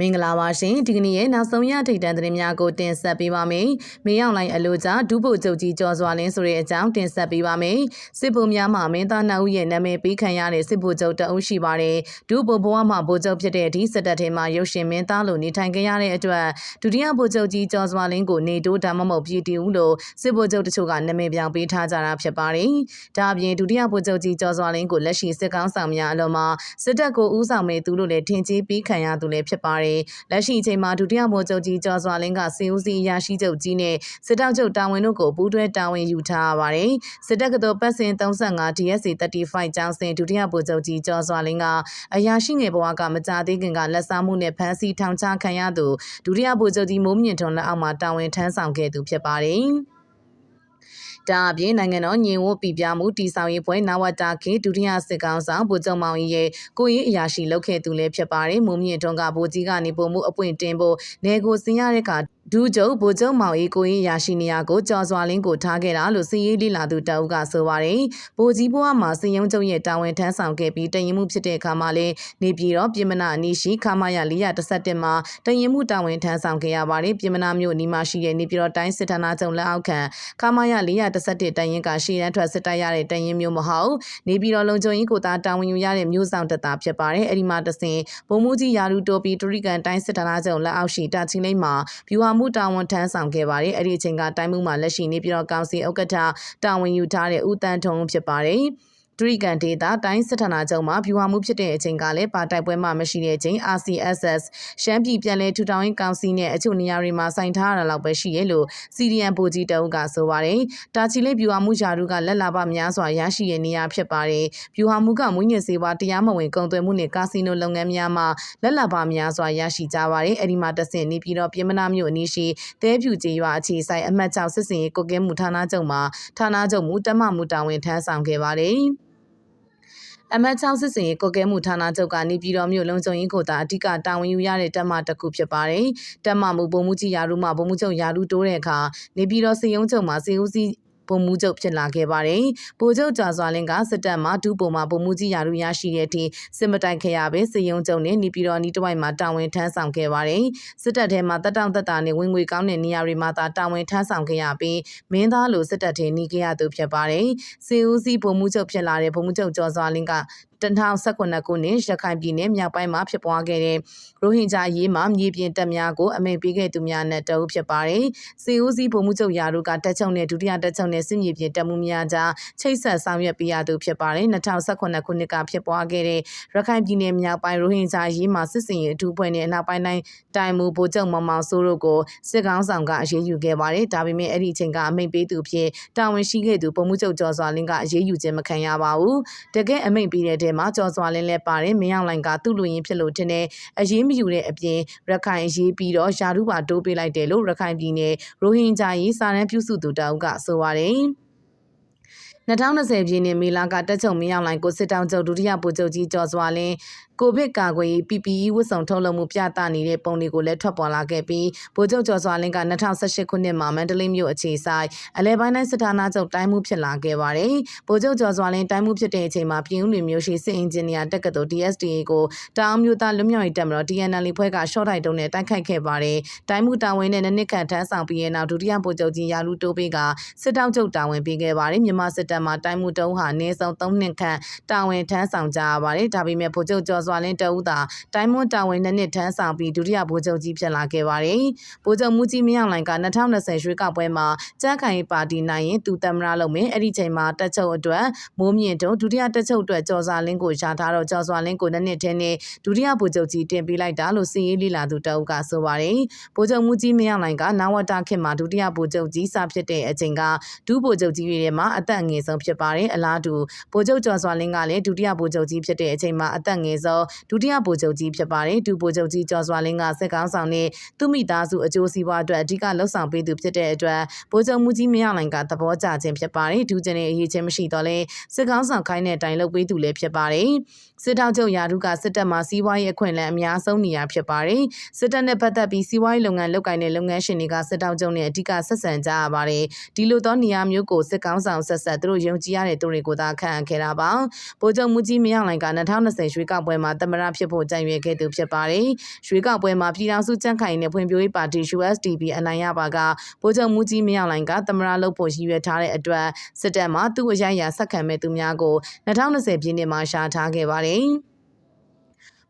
မင်္ဂလာပါရှင်ဒီကနေ့ရဲ့နောက်ဆုံးရထိတ်တန့်သတင်းများကိုတင်ဆက်ပေးပါမယ်။မင်းအောင်လိုင်အလို့ကြဒုဗိုလ်ချုပ်ကြီးကျော်စွာလင်းဆိုတဲ့အကြောင်းတင်ဆက်ပေးပါမယ်။စစ်ဗိုလ်များမှမင်းသားနှစ်ဦးရဲ့နာမည်ပေးခံရတဲ့စစ်ဗိုလ်ချုပ်တအုပ်ရှိပါတယ်။ဒုဗိုလ်ဘဝမှဗိုလ်ချုပ်ဖြစ်တဲ့အထိစစ်တပ်ထဲမှာရုပ်ရှင်မင်းသားလိုနေထိုင်ကြရတဲ့အတွက်ဒုတိယဗိုလ်ချုပ်ကြီးကျော်စွာလင်းကိုနေတိုးဒါမှမဟုတ်ပြည်တီဦးလို့စစ်ဗိုလ်ချုပ်တချို့ကနာမည်ပြောင်းပေးထားကြတာဖြစ်ပါတယ်။ဒါအပြင်ဒုတိယဗိုလ်ချုပ်ကြီးကျော်စွာလင်းကိုလက်ရှိစစ်ကောင်းဆောင်များအလုံးမှာစစ်တပ်ကိုဦးဆောင်မဲ့သူလို့လည်းထင်ကြီးပြီးခံရသူလည်းဖြစ်ပါတယ်။လက်ရှိအချိန်မှာဒုတိယဗိုလ်ချုပ်ကြီးကျော်စွာလင်းကစေဦးစီအရာရှိချုပ်ကြီးနဲ့စစ်တောက်ချုပ်တာဝန်တို့ကိုပူးတွဲတာဝန်ယူထားရပါတယ်။စစ်တပ်ကတော်ပတ်စဉ်35 DSC 35ကျောင်းစဉ်ဒုတိယဗိုလ်ချုပ်ကြီးကျော်စွာလင်းကအရာရှိငယ်ဘဝကမကြသေးခင်ကလက်စားမှုနဲ့ဖမ်းဆီးထောင်ချခံရသူဒုတိယဗိုလ်ချုပ်ကြီးမိုးမြင့်ထွန်းလက်အောက်မှာတာဝန်ထမ်းဆောင်ခဲ့သူဖြစ်ပါတယ်။ ဒါအပြင်နိုင်ငံတော်ညီဝတ်ပြည်ပြမှုတီဆောင်ရေးပွဲနဝတာခေဒုတိယစစ်ကောင်ဆောင်ဗိုလ်ချုပ်မောင်ကြီးရဲ့ကိုရေးအရာရှိလုပ်ခဲ့သူလည်းဖြစ်ပါတယ်။မုံမြင့်ထွန်းကဗိုလ်ကြီးကနေပုံမှုအပွင့်တင်ဖို့နေကိုစင်ရတဲ့ကဒူးကျုပ်ဗိုလ်ချုပ်မောင်ကြီးကိုရေးရရှိနေရကိုကြော်စွာလင်းကိုထားခဲ့တာလို့စီရေးလိလာသူတအုပ်ကဆိုပါတယ်။ဗိုလ်ကြီးဘွားမှာစင်ယုံကျုံရဲ့တာဝန်ထမ်းဆောင်ခဲ့ပြီးတရင်မှုဖြစ်တဲ့အခါမှာလည်းနေပြည်တော်ပြည်မနာအနီးရှိခမာရ417မှာတရင်မှုတာဝန်ထမ်းဆောင်ခဲ့ရပါတယ်။ပြည်မနာမြို့နီးမှာရှိတဲ့နေပြည်တော်တိုင်းစစ်ဌာနချုပ်လက်အောက်ခံခမာရ417တရင်ကရှေ့တန်းထွက်စစ်တိုက်ရတဲ့တရင်မျိုးမဟုတ်နေပြည်တော်လုံခြုံရေးကိုသာတာဝန်ယူရတဲ့မျိုးဆောင်တပ်သားဖြစ်ပါတယ်။အဲဒီမှာတဆင်ဗိုလ်မှူးကြီးယာရုတိုပီတူရီကန်တိုင်းစစ်ဌာနချုပ်လက်အောက်ရှိတာချင်းလိမ့်မှာဗျူဟာမှုတာဝန်ထမ်းဆောင်ခဲ့ပါတယ်အဲ့ဒီအချိန်ကတိုင်းမှုမှာလက်ရှိနေပြည်တော်ကောင်စီဥက္ကဋ္ဌတာဝန်ယူထားတဲ့ဦးတန်းထုံဖြစ်ပါတယ် ဒရိကန်ဒေတာတိုင်းစစ်ဌာနချုပ်မှာဖြူဟာမှုဖြစ်တဲ့အချိန်ကလည်းပါတိုက်ပွဲမှမရှိတဲ့အချိန် RCSS ရှမ်းပြည်ပြည်လဲထူထောင်ရေးကောင်စီနဲ့အချို့နေရာတွေမှာစိုင်ထားရတာလောက်ပဲရှိရဲ့လို့ CDN ဗိုလ်ကြီးတအုပ်ကဆိုပါတယ်။တာချီလေးဖြူဟာမှုယာရုကလက်လာပများစွာရရှိတဲ့နေရာဖြစ်ပါတယ်။ဖြူဟာမှုကမွေးညစ်စေဝါတရားမဝင်ကုန်သွယ်မှုနဲ့ကာစီနိုလုပ်ငန်းများမှာလက်လာပများစွာရရှိကြပါတယ်။အဲဒီမှာတဆင့်နေပြည်တော်ပြည်မနာမြို့အနီးရှိတဲဖြူကျေးရွာအခြေဆိုင်အမှတ်6စစ်စင်ရေးကုကဲမှုဌာနချုပ်မှာဌာနချုပ်မူတမမှုတာဝန်ထမ်းဆောင်ခဲ့ပါတယ်။ အမတ်6စစ်စင်ရေးကိုကဲမှုဌာနချုပ်ကနေပြည်တော်မြို့လုံခြုံရေးကိုသာအဓိကတာဝန်ယူရတဲ့တပ်မတစ်ခုဖြစ်ပါတယ်။တပ်မမှုဗိုလ်မှူးကြီးရာထူးမှဗိုလ်မှူးချုပ်ရာထူးတိုးတဲ့အခါနေပြည်တော်စီယုံချုပ်မှာစီဦးစီး ဗိုလ်မှူးချုပ်ဖြစ်လာခဲ့ပါတယ်။ဗိုလ်ချုပ်ကြာစွာလင်းကစစ်တပ်မှဒုဗိုလ်မှဗိုလ်မှူးကြီးရာထူးရရှိတဲ့အထိစစ်မတိုင်ခဲ့ရပဲစစ်ရုံးချုပ်နဲ့နေပြည်တော်နီးတစ်ဝိုက်မှာတာဝန်ထမ်းဆောင်ခဲ့ပါတယ်။စစ်တပ်ထဲမှာတက်တောင့်တက်တာနဲ့ဝင်ငွေကောင်းတဲ့နေရာတွေမှာသာတာဝန်ထမ်းဆောင်ခဲ့ရပြီးမင်းသားလိုစစ်တပ်ထဲနေခဲ့ရသူဖြစ်ပါတယ်။စေဦးစီးဗိုလ်မှူးချုပ်ဖြစ်လာတဲ့ဗိုလ်မှူးချုပ်ကျော်စွာလင်းက 2019ခုနှစ်ရခိုင်ပြည်နယ်မြောက်ပိုင်းမှာဖြစ်ပွားခဲ့တဲ့ရိုဟင်ဂျာရေးမှာမြေပြင်တပ်များကိုအမိန့်ပေးခဲ့သူများနဲ့တအုပ်ဖြစ်ပါတယ်။စီဦးစီးဗိုလ်မှူးချုပ်ရာတို့ကတက်ချုပ်နဲ့ဒုတိယတက်ချုပ်နဲ့စစ်မြေပြင်တပ်မှုများကြားချိတ်ဆက်ဆောင်ရွက်ပေးရသူဖြစ်ပါတယ်။2018ခုနှစ်ကဖြစ်ပွားခဲ့တဲ့ရခိုင်ပြည်နယ်မြောက်ပိုင်းရိုဟင်ဂျာရေးမှာစစ်စင်ရေးအထူးဖွဲ့နဲ့အနောက်ပိုင်းတိုင်းတိုင်မူဗိုလ်ချုပ်မောင်မောင်စိုးတို့ကိုစစ်ကောင်းဆောင်ကအရေးယူခဲ့ပါတယ်။ဒါပေမဲ့အဲ့ဒီအချိန်ကအမိန့်ပေးသူဖြစ်တာဝန်ရှိခဲ့သူဗိုလ်မှူးချုပ်ကျော်စွာလင်းကအရေးယူခြင်းမခံရပါဘူး။တကယ်အမိန့်ပေးတဲ့ထဲမှာကျော်စွာလင်းလည်းပါတယ်မင်းအောင်လိုင်ကသူ့လူရင်းဖြစ်လို့တင်တဲ့အရေးမယူတဲ့အပြင်ရခိုင်အရေးပြီးတော့ယာရုပါတိုးပေးလိုက်တယ်လို့ရခိုင်ပြည်နယ်ရိုဟင်ဂျာရေးစာရန်ပြုစုသူတောက်ကဆိုပါတယ်2020ပြည့်နှစ်မေလကတက်ချုပ်မင်းအောင်လိုင်ကိုစစ်တောင်ချုပ်ဒုတိယဗိုလ်ချုပ်ကြီးကျော်စွာလင်း ကိုဗစ်ကာကွယ်ရေး PPE ဝတ်စုံထုတ်လုပ်မှုပြသနေတဲ့ပုံတွေကိုလည်းထွက်ပေါ်လာခဲ့ပြီးဗိုလ်ချုပ်ကျော်စွာလင်းက2018ခုနှစ်မှာမန္တလေးမြို့အခြေဆိုင်အလဲပိုင်းတိုင်းစစ်ဌာနချုပ်တိုင်းမှုဖြစ်လာခဲ့ပါတယ်။ဗိုလ်ချုပ်ကျော်စွာလင်းတိုင်းမှုဖြစ်တဲ့အချိန်မှာပြည်ဦးလွင်မြို့ရှိစစ်အင်ဂျင်နီယာတက္ကသိုလ် DSTA ကိုတောင်မြို့သားလွတ်မြောက်ရေးတပ်မတော် TNL ဖွဲ့ကရှော့တိုက်တုံးနဲ့တိုက်ခိုက်ခဲ့ပါတယ်။တိုင်းမှုတာဝန်နဲ့နှစ်ခန့်ထမ်းဆောင်ပြီးတဲ့နောက်ဒုတိယဗိုလ်ချုပ်ကြီးရာလူတိုးပေးကစစ်တောက်ချုပ်တာဝန်ပေးခဲ့ပါတယ်။မြန်မာစစ်တပ်မှတိုင်းမှုတုံးဟာနေဆုံး3နှစ်ခန့်တာဝန်ထမ်းဆောင်ကြရပါတယ်။ဒါပေမဲ့ဗိုလ်ချုပ်ကျော်စွာလင်းတအူးသာတိုင်းမွန်တာဝန်နှစ်နှစ်ထမ်းဆောင်ပြီးဒုတိယဗိုလ်ချုပ်ကြီးဖြစ်လာခဲ့ပါတယ်။ဗိုလ်ချုပ်မူကြီးမင်းအောင်လှိုင်က2020ရွေးကောက်ပွဲမှာကြမ်းခိုင်ပါတီနိုင်ရင်သူသမ္မတလုပ်မယ်အဲ့ဒီချိန်မှာတက်ချုပ်အတွက်မိုးမြင့်တုံဒုတိယတက်ချုပ်အတွက်ကျော်စာလင်းကိုရှာထားတော့ကျော်စွာလင်းကိုနှစ်နှစ်ထဲနဲ့ဒုတိယဗိုလ်ချုပ်ကြီးတင်ပေးလိုက်တာလို့စီရေးလီလာသူတအုပ်ကဆိုပါတယ်။ဗိုလ်ချုပ်မူကြီးမင်းအောင်လှိုင်ကနဝတခေတ်မှာဒုတိယဗိုလ်ချုပ်ကြီးစဖြစ်တဲ့အချိန်ကဒုဗိုလ်ချုပ်ကြီးတွေထဲမှာအသက်ငယ်ဆုံးဖြစ်ပါတယ်။အလားတူဗိုလ်ချုပ်ကျော်စွာလင်းကလည်းဒုတိယဗိုလ်ချုပ်ကြီးဖြစ်တဲ့အချိန်မှာအသက်ငယ်ဆုံးဒုတိယဗိုလ်ချုပ်ကြီးဖြစ်ပါတယ်။ဒုဗိုလ်ချုပ်ကြီးကျော်စွာလင်းကစစ်ကောင်းဆောင်နဲ့သူမိသားစုအကျိုးစီးပွားအတွက်အဓိကလှုပ်ဆောင်ပေးသူဖြစ်တဲ့အတွက်ဗိုလ်ချုပ်မူကြီးမင်းအောင်လှိုင်ကသဘောကျခြင်းဖြစ်ပါတယ်။ဒူးကျင်တဲ့အရေးချင်းမရှိတော့လဲစစ်ကောင်းဆောင်ခိုင်းတဲ့အတိုင်းလုပ်ပေးသူလည်းဖြစ်ပါတယ်။စစ်တောက်ချုပ်ယာရုကစစ်တပ်မှစီးပွားရေးအခွင့်အလမ်းအများဆုံးနေရာဖြစ်ပါတယ်။စစ်တပ်နဲ့ပတ်သက်ပြီးစီးပွားရေးလုပ်ငန်းလုပ်ကိုင်တဲ့လုပ်ငန်းရှင်တွေကစစ်တောက်ချုပ်နဲ့အဓိကဆက်ဆံကြရပါတယ်။ဒီလိုသောနေရာမျိုးကိုစစ်ကောင်းဆောင်ဆက်ဆက်သူတို့ယုံကြည်ရတဲ့သူတွေကိုသာခန့်အပ်ခဲ့တာပါဗိုလ်ချုပ်မူကြီးမင်းအောင်လှိုင်က2020ရွေးကောက်ပွဲမှာသမ္မတဖြစ်ဖို့ကြံရွယ်ခဲ့သူဖြစ်ပါတယ်ရွေးကောက်ပွဲမှာပြည်ထောင်စုကြံ့ခိုင်ရေးနဲ့ဖွံ့ဖြိုးရေးပါတီ USDP အနိုင်ရပါကဗိုလ်ချုပ်မူကြီးမင်းအောင်လှိုင်ကသမ္မတလုပ်ဖို့ရည်ရွယ်ထားတဲ့အတွက်စစ်တပ်မှသူ့အရိုက်အရာဆက်ခံမဲ့သူများကို2020ပြည့်နှစ်မှာရှာထားခဲ့ပါတယ်။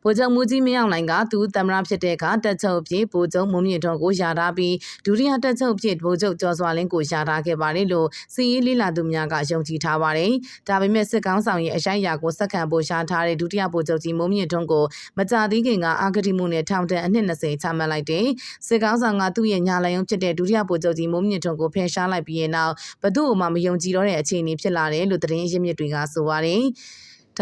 ဗိုလ်ချုပ်မူကြီးမင်းအောင်လှိုင်ကသူသမ္မတဖြစ်တဲ့အခါတက်ချုပ်ဖြစ်ဗိုလ်ချုပ်မုံမြင့်ထွန်းကိုယာထားပြီးဒုတိယတက်ချုပ်ဖြစ်ဗိုလ်ချုပ်ကျော်စွာလင်းကိုယာထားခဲ့ပါတယ်လို့စီရေးလေးလာသူများကယုံကြည်ထားပါတယ်။ဒါပေမဲ့စစ်ကောင်းဆောင်ရဲ့အရိုက်အရာကိုစက္ကန့်ပိုရှာထားတဲ့ဒုတိယဗိုလ်ချုပ်ကြီးမုံမြင့်ထွန်းကိုမကြသေးခင်ကအာဂတိမှုနဲ့ထောင်ဒဏ်အနှစ်20ချမှတ်လိုက်တယ်။စစ်ကောင်းဆောင်ကသူ့ရဲ့ညာလယုံဖြစ်တဲ့ဒုတိယဗိုလ်ချုပ်ကြီးမုံမြင့်ထွန်းကိုဖယ်ရှားလိုက်ပြီးတဲ့နောက်ဘသူ့အမှမယုံကြည်တော့တဲ့အခြေအနေဖြစ်လာတယ်လို့သတင်းရင်းမြစ်တွေကဆိုပါတယ်။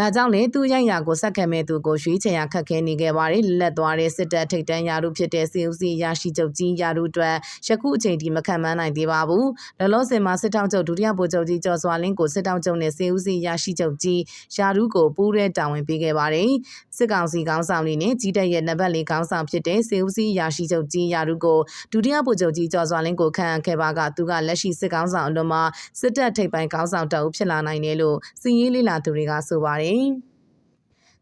ဒါကြောင့်လေသူရိုက်ရာကိုစက်ခံမဲ့သူကိုရွေးချယ်ရခက်ခဲနေခဲ့ပါတယ်လက်သွားတဲ့စစ်တပ်ထိတ်တန်းယာရုဖြစ်တဲ့စီဦးစီရရှိချုပ်ကြီးယာရုအတွက်ယခုအချိန်ထိမခံမနိုင်သေးပါဘူးလောလောဆယ်မှာစစ်တောက်ချုပ်ဒုတိယဗိုလ်ချုပ်ကြီးကျော်စွာလင်းကိုစစ်တောက်ချုပ်နဲ့စီဦးစီရရှိချုပ်ကြီးယာရုကိုပူးရဲတာဝန်ပေးခဲ့ပါတယ်စစ်ကောင်စီခေါင်းဆောင်တွေနဲ့ကြီးတက်ရဲ့နံပါတ်၄ခေါင်းဆောင်ဖြစ်တဲ့စီဦးစီရရှိချုပ်ကြီးယာရုကိုဒုတိယဗိုလ်ချုပ်ကြီးကျော်စွာလင်းကိုခန့်အပ်ခဲ့ပါကသူကလက်ရှိစစ်ကောင်ဆောင်အလွန်မှာစစ်တပ်ထိပ်ပိုင်းခေါင်းဆောင်တအုပ်ဖြစ်လာနိုင်တယ်လို့စီရေးလေးလာသူတွေကဆိုပါတယ် Jerusalém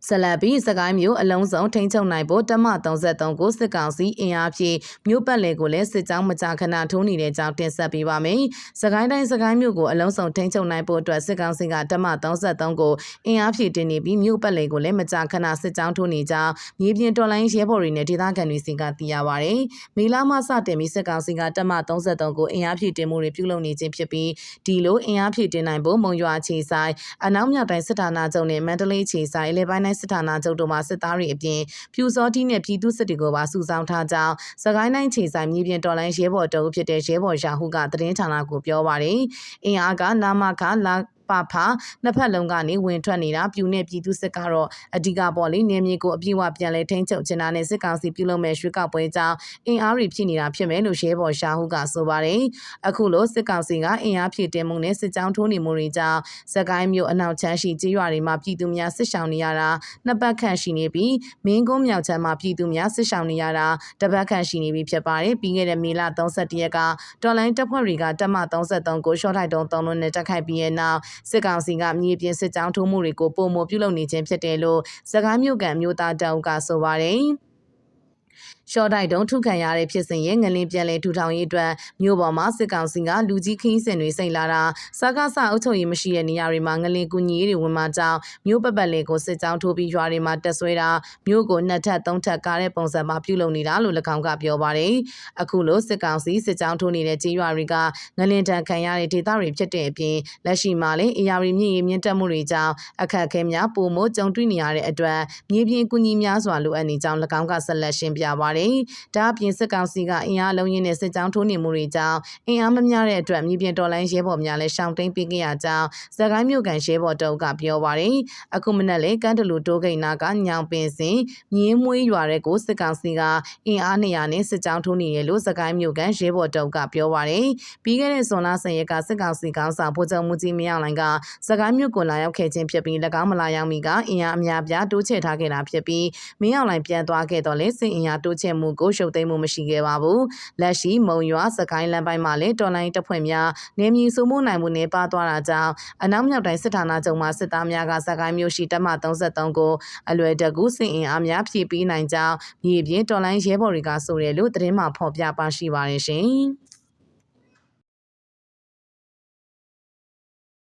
ဆလတ်ပြီးစကိုင်းမျိုးအလုံးစုံထိန်းချုပ်နိုင်ဖို့တမ33ကိုစစ်ကောင်စီအင်အားဖြည့်မြို့ပတ်လေကိုလည်းစစ်ကြောင်းမကြာခဏထိုးနေတဲ့ကြောင်းတင်ဆက်ပေးပါမယ်။စကိုင်းတိုင်းစကိုင်းမျိုးကိုအလုံးစုံထိန်းချုပ်နိုင်ဖို့အတွက်စစ်ကောင်စီကတမ33ကိုအင်အားဖြည့်တင်နေပြီးမြို့ပတ်လေကိုလည်းမကြာခဏစစ်ကြောင်းထိုးနေကြောင်းမြေပြင်တော်လိုင်းရဲဘော်တွေနဲ့ဒေသခံတွေစီကသိရပါဗျ။မေလာမှစတင်ပြီးစစ်ကောင်စီကတမ33ကိုအင်အားဖြည့်တင်မှုတွေပြုလုပ်နေခြင်းဖြစ်ပြီးဒီလိုအင်အားဖြည့်တင်နိုင်ဖို့မုံရွာခြေဆိုင်အနောက်မြောက်တိုင်းစစ်ဌာနချုပ်နဲ့မန္တလေးခြေဆိုင်လေပိုင်းတိုင်းစစ်ဌာနချုပ်တို့မှစစ်သားတွေအပြင်ဖြူစောတိနဲ့ပြည်သူစစ်တွေကိုပါစုဆောင်းထားကြောင်းစကိုင်းတိုင်းခြေဆိုင်မြေပြင်တော်လိုင်းရဲဘော်တအုပ်ဖြစ်တဲ့ရဲဘော်ရာဟုကသတင်းဌာနကိုပြောပါတယ်။အင်အားကနာမခလာ ပါဖာနှစ်ဖက်လုံးကနေဝင်ထွက်နေတာပြူနဲ့ပြည်သူစစ်ကတော့အဓိကပေါ်လေးနေမြေကိုအပြည့်အဝပြန်လဲထိန်းချုပ်ချင်တာနဲ့စစ်ကောင်စီပြုလုပ်မဲ့ရွှေကောက်ပွဲကြောင့်အင်အားတွေဖြစ်နေတာဖြစ်မယ်လို့ရဲဘော်ရှာဟုကဆိုပါတယ်အခုလိုစစ်ကောင်စီကအင်အားဖြည့်တင်မှုနဲ့စစ်ကြောင်းထိုးနေမှုတွေကြောင့်စကိုင်းမြို့အနောက်ချမ်းရှိကြေးရွာတွေမှာပြည်သူများစစ်ဆောင်နေရတာနှစ်ပတ်ခန့်ရှိနေပြီးမင်းကုန်းမြောက်ချမ်းမှာပြည်သူများစစ်ဆောင်နေရတာတပတ်ခန့်ရှိနေပြီဖြစ်ပါတယ်ပြီးခဲ့တဲ့မေလ31ရက်ကတော်လိုင်းတပ်ဖွဲ့တွေကတပ်မ33ကိုရှော့ထိုက်တုံး3လုံးနဲ့တိုက်ခိုက်ပြီးတဲ့နောက်စစ်ကောင်စီကမြေပြင်စစ်ကြောင်းထိုးမှုတွေကိုပုံမပြုလုပ်နေခြင်းဖြစ်တယ်လို့စကိုင်းမြို့ကန်မြို့သားတောင်ကဆိုပါတယ်။ ရှော့တိုက်တုံးထုခံရတဲ့ဖြစ်စဉ်ရဲ့ငလင်းပြန်လည်ထူထောင်ရေးအတွက်မြို့ပေါ်မှာစစ်ကောင်စီကလူကြီးခင်းစင်တွေစိတ်လာတာစကားဆအုပ်ချုပ်ရေးမရှိတဲ့နေရာတွေမှာငလင်းကူညီရေးတွေဝင်မှကြောင်းမြို့ပတ်ပတ်လည်ကိုစစ်ကြောင်းထိုးပြီးရွာတွေမှာတက်ဆွဲတာမြို့ကိုနှစ်ထပ်သုံးထပ်ကားတဲ့ပုံစံမှာပြုလုပ်နေတာလို့၎င်းကပြောပါတယ်အခုလိုစစ်ကောင်စီစစ်ကြောင်းထိုးနေတဲ့ကြေးရွာတွေကငလင်းတန်ခံရတဲ့ဒေသတွေဖြစ်တဲ့အပြင်လက်ရှိမှာလည်းအရာရီမြင့်ရမြင့်တက်မှုတွေကြောင့်အခက်အခဲများပုံမို့ကြုံတွေ့နေရတဲ့အတွက်မြေပြင်ကူညီများစွာလိုအပ်နေကြောင်း၎င်းကဆက်လက်ရှင်းပြပါတယ်ပါတယ်။ဒါအပြင်စစ်ကောင်စီကအင်အားလုံးရင်းနဲ့စစ်ကြောင်းထိုးနေမှုတွေကြောင့်အင်အားမများတဲ့အတွက်မြေပြင်တော်လိုင်းရဲဘော်များလည်းရှောင်တိန်ပေးခဲ့ရကြောင်းစကိုင်းမြို့ကန်ရဲဘော်တုပ်ကပြောပါတယ်။အခုမနက်လေကန်းတလူတိုးဂိတ်နာကညောင်ပင်စင်မြင်းမွေးရွာတဲ့ကိုစစ်ကောင်စီကအင်အား200နဲ့စစ်ကြောင်းထိုးနေရလို့စကိုင်းမြို့ကန်ရဲဘော်တုပ်ကပြောပါတယ်။ပြီးခဲ့တဲ့ဇွန်လ10ရက်ကစစ်ကောင်စီကောင်ဆောင်ဗိုလ်ချုပ်မှုကြီးမင်းအောင်လှိုင်ကစကိုင်းမြို့ကိုလာရောက်ခဲ့ခြင်းဖြစ်ပြီး၎င်းမလာရောက်မီကအင်အားအများပြားတိုးချဲ့ထားခဲ့တာဖြစ်ပြီးမင်းအောင်လှိုင်ပြန်သွားခဲ့တော့လဲစစ်အင်အားတိုးချဲ့မှုကိုရှုပ်သိမ်းမှုမရှိခဲ့ပါဘူး။လက်ရှိမုံရွာစကိုင်းလမ်းပိုင်းမှာလည်းတော်လိုင်းတပ်ဖွဲ့များနေမြေစုမှုနိုင်မှုနဲ့ပါသွားတာကြောင့်အနောက်မြောက်တိုင်းစစ်ဌာနချုပ်မှစစ်သားများကစကိုင်းမြို့ရှိတပ်မ33ကိုအလွယ်တကူစင်အင်အားများဖြည့်ပေးနိုင်ကြောင်းမြေပြင်တော်လိုင်းရဲဘော်တွေကဆိုတယ်လို့သတင်းမှဖော်ပြပါရှိပါတယ်ရှင်။